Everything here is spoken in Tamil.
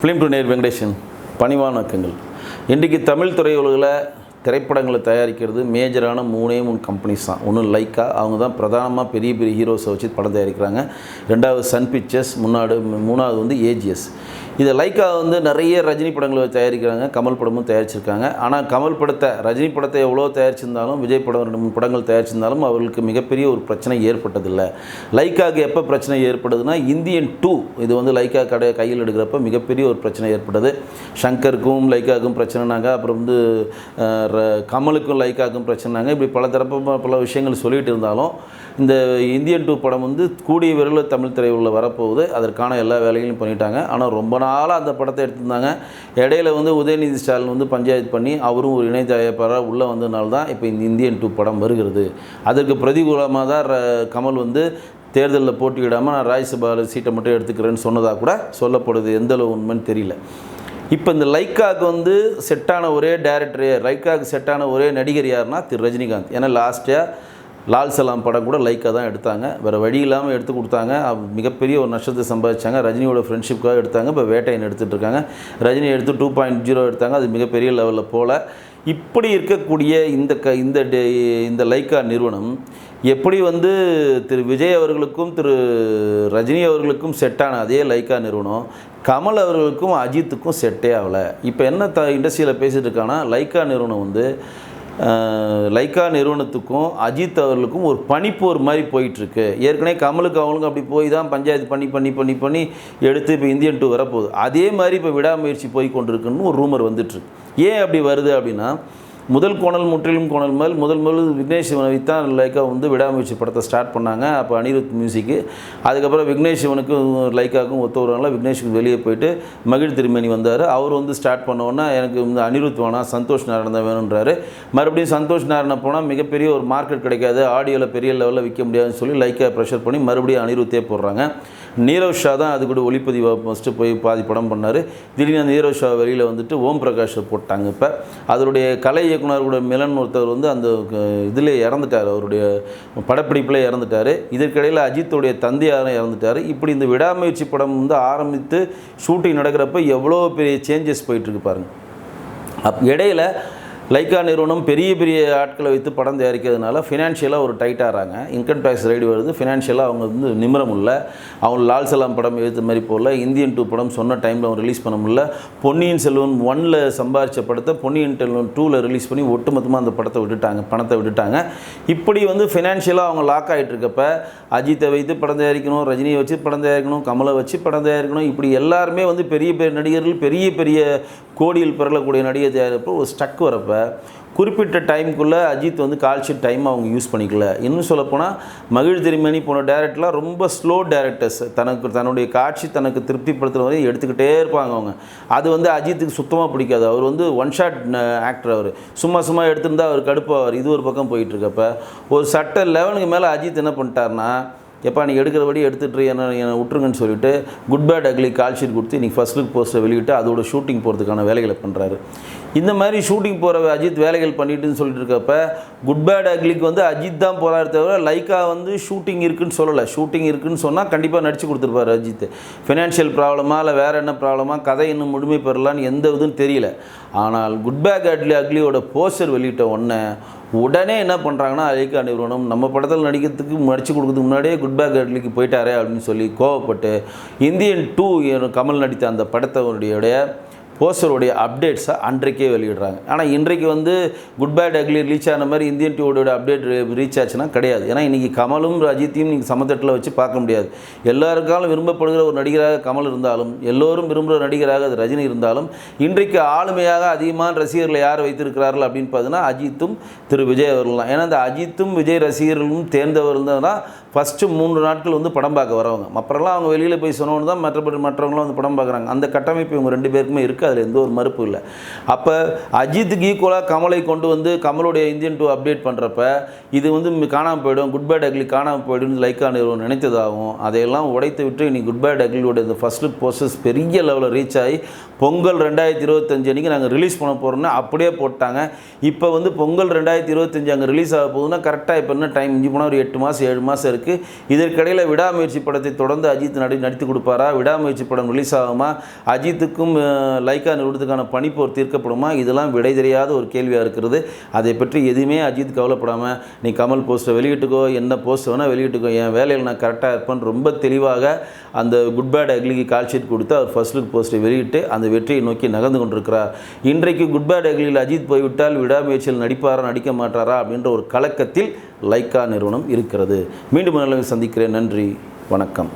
ஃபிலிம் டு நேர் வெங்கடேஷன் பணிவான வணக்கங்கள் இன்றைக்கு தமிழ் திரையுலகில் திரைப்படங்களை தயாரிக்கிறது மேஜரான மூணே மூணு கம்பெனிஸ் தான். ஒன்று லைக்கா அவங்க தான் பிரதானமாக பெரிய பெரிய ஹீரோஸை வச்சு படம் தயாரிக்கிறாங்க. ரெண்டாவது சன் பிக்சர்ஸ் முன்னாடி மூணாவது வந்து ஏஜிஎஸ் இதை லைக்கா வந்து நிறைய ரஜினி படங்களை தயாரிக்கிறாங்க. கமல் படமும் தயாரிச்சிருக்காங்க. ஆனால் கமல் படத்தை ரஜினி படத்தை எவ்வளோ தயாரிச்சிருந்தாலும் விஜய் படம் ரெண்டு மூணு படங்கள் தயாரிச்சிருந்தாலும் அவர்களுக்கு மிகப்பெரிய ஒரு பிரச்சனை ஏற்பட்டதில்லை. லைக்காவுக்கு எப்போ பிரச்சனை ஏற்படுதுன்னா இந்தியன் டூ இது வந்து லைக்கா கடை கையில் எடுக்கிறப்ப மிகப்பெரிய ஒரு பிரச்சனை ஏற்பட்டது. ஷங்கருக்கும் லைக்காவுக்கும் பிரச்சனைனாங்க. அப்புறம் வந்து கமலுக்கும் லைக்காக்கும் பிரச்சனைனாங்க. இப்படி பல தரப்பு பல விஷயங்கள் சொல்லிகிட்டு இருந்தாலும் இந்த இந்தியன் டூ படம் வந்து கூடிய விரைவில் தமிழ் திரையுள்ள வரப்போகுது. அதற்கான எல்லா வேலைகளையும் பண்ணிட்டாங்க. ஆனால் ரொம்ப நாளாக அந்த படத்தை எடுத்திருந்தாங்க. இடையில வந்து உதயநிதி ஸ்டாலின் வந்து பஞ்சாயத்து பண்ணி அவரும் ஒரு இணை தயாரிப்பாளராக உள்ளே வந்ததுனால தான் இப்போ இந்த இந்தியன் டூ படம் வருகிறது. அதற்கு பிரதிகூலமாக தான் ர- கமல் வந்து தேர்தலில் போட்டியிடாமல் நான் ராஜ்யசபாவில் சீட்டை மட்டும் எடுத்துக்கிறேன்னு சொன்னதாக கூட சொல்லப்படுது. எந்த அளவு உண்மைன்னு தெரியல. இப்போ இந்த லைக்காவுக்கு வந்து செட்டான ஒரே டேரக்டர் லைக்காவுக்கு செட்டான ஒரே நடிகர் யாருன்னா திரு ரஜினிகாந்த். ஏன்னா லாஸ்ட்டாக லால் சலாம் படம் கூட லைக்காக தான் எடுத்தாங்க. வேறு வழி இல்லாமல் எடுத்து கொடுத்தாங்க. மிகப்பெரிய ஒரு நஷ்டத்தை சம்பாதிச்சாங்க. ரஜினியோட ஃப்ரெண்ட்ஷிப்காக எடுத்தாங்க. இப்போ வேட்டையன் எடுத்துகிட்டு இருக்காங்க. ரஜினி எடுத்து டூ பாயிண்ட் ஜீரோ எடுத்தாங்க. அது மிகப்பெரிய லெவலில் போல். இப்படி இருக்கக்கூடிய இந்த க இந்த டே- இந்த லைக்கா நிறுவனம் எப்படி வந்து திரு விஜய் அவர்களுக்கும் திரு ரஜினி அவர்களுக்கும் செட்டான அதே லைக்கா நிறுவனம் கமல் அவர்களுக்கும் அஜித்துக்கும் செட்டே ஆகலை. இப்போ என்ன த இண்டஸ்ட்ரியில் பேசிகிட்டு இருக்காங்கன்னா லைக்கா நிறுவனம் வந்து லைக்கா நிறுவனத்துக்கும் அஜித் அவர்களுக்கும் ஒரு பனிப்போர் மாதிரி போயிட்டுருக்கு. ஏற்கனவே கமலுக்கு அவங்களுக்கும் அப்படி போய் தான் பஞ்சாயத்து பண்ணி பண்ணி பண்ணி பண்ணி எடுத்து இப்போ இந்தியன் டூ வரப்போகுது. அதே மாதிரி இப்போ விடாமுயற்சி போய் கொண்டிருக்குன்னு ஒரு ரூமர் வந்துட்டுருக்கு. ஏன் அப்படி வருது அப்படின்னா முதல் கோணல் முற்றிலும் கோணல் மேல் முதல் முதல் விக்னேஷ் சிவனை தான் லைக்கா வந்து விடாமுயற்சி படத்தை ஸ்டார்ட் பண்ணாங்க. அப்போ அனிருத் மியூசிக்கு அதுக்கப்புறம் விக்னேஷ் சிவனுக்கும் லைக்காவுக்கும் ஒத்து வருவாங்களா? விக்னேஷுக்கு வெளியே போயிட்டு மகிழ் திருமணி வந்தார். அவர் வந்து ஸ்டார்ட் பண்ணோன்னா எனக்கு இந்த அனிருத் வேணாம் சந்தோஷ் நாராயணன் தான் வேணுன்றாரு மறுபடியும் சந்தோஷ் நாராயணன் போனால் மிகப்பெரிய ஒரு மார்க்கெட் கிடைக்காது. ஆடியோவில் பெரிய லெவலில் விற்க முடியாதுன்னு சொல்லி லைக்கா ப்ரெஷர் பண்ணி மறுபடியும் அனிருத்தே போடுறாங்க. நீரவ் ஷா தான் அது கூட ஒளிப்பதிவாக ஃபஸ்ட்டு போய் பாதி படம் பண்ணார். திடீர்னு நீரவ் ஷா வெளியில் வந்துட்டு ஓம் பிரகாஷை போட்டாங்க இப்போ. அதனுடைய கலை இயக்குனர் கூட மிலன் ஒருத்தர் வந்து அந்த இதில் இறந்துட்டார். அவருடைய படப்பிடிப்பில் இறந்துட்டார். இதற்கிடையில் அஜித்துடைய தந்தையாரும் இறந்துட்டார். இப்படி இந்த விடாமுயற்சி படம் வந்து ஆரம்பித்து ஷூட்டிங் நடக்கிறப்ப எவ்வளோ பெரிய சேஞ்சஸ் போயிட்டுருக்கு பாருங்கள் அப் இடையில லைக்கா நிறுவனம் பெரிய பெரிய ஆட்களை வைத்து படம் தயாரிக்கிறதுனால ஃபினான்ஷியலாக ஒரு டைட்டாகிறாங்க இன்கம் டேக்ஸ் ரைடு வருது. ஃபினான்ஷியலாக அவங்க வந்து நிமிர முடியல. அவங்க லால் சலாம் படம் எழுத்து மாதிரி போகல. இந்தியன் டூ படம் சொன்ன டைமில் அவங்க ரிலீஸ் பண்ண முடியல. பொன்னியின் செல்வன் ஒனில் சம்பாரித்த படத்தை பொன்னியின் செல்வன் டூவில் ரிலீஸ் பண்ணி ஒட்டுமொத்தமாக அந்த படத்தை விட்டுட்டாங்க. பணத்தை விட்டுட்டாங்க. இப்படி வந்து ஃபினான்ஷியலாக அவங்க லாக் ஆகிட்டு இருக்கப்ப அஜித்தை வைத்து படம் தயாரிக்கணும் ரஜினியை வச்சு படம் தயாரிக்கணும் கமலை வச்சு படம் தயாரிக்கணும். இப்படி எல்லாருமே வந்து பெரிய பெரிய நடிகர்கள் பெரிய பெரிய கோடியில் பிறலக்கூடிய நடிகர் தயாரிப்போ ஒரு ஸ்டக் வரப்போ குறிப்பிட்ட டைமுக்குள்ளே அஜித் வந்து கால்ஷீட் டைம் அவங்க யூஸ் பண்ணிக்கல. இன்னும் சொல்லப்போனால் மகிழ் திருமணி போன டேரக்டர்லாம் ரொம்ப ஸ்லோ டேரக்டர்ஸ் தனக்கு தன்னுடைய காட்சி தனக்கு திருப்திப்படுத்துகிற வரையும் எடுத்துக்கிட்டே இருப்பாங்க அவங்க. அது வந்து அஜித்துக்கு சுத்தமாக பிடிக்காது. அவர் வந்து ஒன் ஷாட் ஆக்டர் அவர். சும்மா சும்மா எடுத்திருந்தா அவர் கடுப்பாவார். இது ஒரு பக்கம் போயிட்டுருக்கப்ப ஒரு சட்ட லெவனுக்கு மேலே அஜித் என்ன பண்ணிட்டாருன்னா எப்பா நீ எடுக்கிறபடி எடுத்துகிட்டு என்ன என்னை விட்டுருங்கன்னு சொல்லிட்டு good bad ugly call sheet கொடுத்து இன்றைக்கி ஃபஸ்ட் லுக் போஸ்ட்டை வெளியிட்டு அதோட ஷூட்டிங் போகிறதுக்கான வேலைகளை பண்ணுறாரு இந்த மாதிரி ஷூட்டிங் போகிற அஜித் வேலைகள் பண்ணிட்டுன்னு சொல்லிட்டு இருக்கப்ப குட் பேட் அக்லிக்கு வந்து அஜித் தான் போகிறாரு தவிர லைக்கா வந்து ஷூட்டிங் இருக்குன்னு சொல்லலை. ஷூட்டிங் இருக்குன்னு சொன்னால் கண்டிப்பாக நடிச்சு கொடுத்துருப்பாரு அஜித். ஃபினான்ஷியல் ப்ராப்ளமா இல்லை வேறு என்ன ப்ராப்ளமா கதை இன்னும் முழுமை பெறலான்னு எந்த இதுவும் தெரியல. ஆனால் குட் பேக் அட்லி அக்லியோட போஸ்டர் வெளியிட்ட உடனே உடனே என்ன பண்ணுறாங்கன்னா அலிகா நிறுவனம் நம்ம படத்தில் நடிக்கிறதுக்கு நடிச்சு கொடுக்கறதுக்கு முன்னாடியே குட் பேக் அட்லிக்கு போயிட்டாரே அப்படின்னு சொல்லி கோவப்பட்டு இந்தியன் டூ கமல் நடித்த அந்த படத்தவருடைய போஸ்டருடைய அப்டேட்ஸை அன்றைக்கே வெளியிடுறாங்க. ஆனால் இன்றைக்கு வந்து குட் பேட் அக்லி ரீச் ஆன மாதிரி இந்தியன் டிவியோட அப்டேட் ரீச் ஆச்சுன்னா கிடையாது. ஏன்னா இன்றைக்கி கமலும் அஜித்தையும் நீங்கள் சமத்தட்டில் வச்சு பார்க்க முடியாது. எல்லாருக்காலும் விரும்பப்படுகிற ஒரு நடிகராக கமல் இருந்தாலும் எல்லோரும் விரும்புகிற நடிகராக அது ரஜினி இருந்தாலும் இன்றைக்கு ஆளுமையாக அதிகமான ரசிகர்களை யார் வைத்திருக்கிறார்கள் அப்படின்னு பார்த்தீங்கன்னா அஜித்தும் திரு விஜய் அவர்கள் தான். ஏன்னா இந்த அஜித்தும் விஜய் ரசிகர்களும் தேர்ந்தவர் தான் ஃபஸ்ட்டு மூன்று நாட்கள் வந்து படம் பார்க்க வரவங்க. அப்புறம்லாம் அவங்க வெளியில் போய் சொன்னோன்னு தான் மற்றபடி மற்றவங்களாம் வந்து படம் பார்க்குறாங்க. அந்த கட்டமைப்பு இவங்க ரெண்டு பேருக்குமே இருக்குது. அதில் எந்த ஒரு மறுப்பும் இல்லை. அப்போ அஜித்துக்கு ஈக்குவலாக கமலை கொண்டு வந்து கமலுடைய இந்தியன் டூ அப்டேட் பண்ணுறப்ப இது வந்து காணாமல் போயிடும் குட் பை டக்லி காணாமல் போயிடும்னு லைக்கா நிறுவனம் நினைத்ததாகவும் அதையெல்லாம் உடைத்து விட்டு இன்னைக்கு குட் பை டக்லியோட இந்த ஃபஸ்ட் லுக் போஸ்டர்ஸ் பெரிய லெவலில் ரீச் ஆகி பொங்கல் ரெண்டாயிரத்தி இருபத்தஞ்சு அன்றைக்கி நாங்கள் ரிலீஸ் பண்ண போகிறோம்னா அப்படியே போட்டாங்க. இப்போ வந்து பொங்கல் ரெண்டாயிரத்தி இருபத்தஞ்சு அங்கே ரிலீஸ் ஆக போகுதுன்னா கரெக்டாக இப்போ என்ன டைம் இஞ்சி போனால் ஒரு எட்டு மாதம் ஏழு மாதம் இருக்குது இதற்கிடையில் விடாமுயற்சி படத்தை தொடர்ந்து அஜித் நடி நடித்து கொடுப்பாரா? விடாமுயற்சி படம் ரிலீஸ் ஆகுமா? அஜித்துக்கும் லைக் லைக்கா நிறுவனத்துக்கான பணிப்போர் தீர்க்கப்படுமா? இதெல்லாம் விடை தெரியாத ஒரு கேள்வியாக இருக்கிறது. அதை பற்றி எதுவுமே அஜித் கவலைப்படாமல் நீ கமல் போஸ்ட்டை வெளியிட்டுக்கோ என்ன போஸ்ட் வேணால் வெளியிட்டுக்கோ என் வேலையில் நான் கரெக்டாக இருப்பேன். ரொம்ப தெளிவாக அந்த குட் பேட் அக்லிக்கு கால் ஷீட் கொடுத்து அவர் ஃபர்ஸ்ட் லுக் போஸ்ட்டை வெளியிட்டு அந்த வெற்றியை நோக்கி நகர்ந்து கொண்டிருக்கிறார். இன்றைக்கு குட் பேட் அக்லியில் அஜித் போய்விட்டால் விடாமுயற்சியில் நடிப்பாரா நடிக்க மாட்டாரா அப்படின்ற ஒரு கலக்கத்தில் லைக்கா நிறுவனம் இருக்கிறது. மீண்டும் நல்ல சந்திக்கிறேன். நன்றி. வணக்கம்.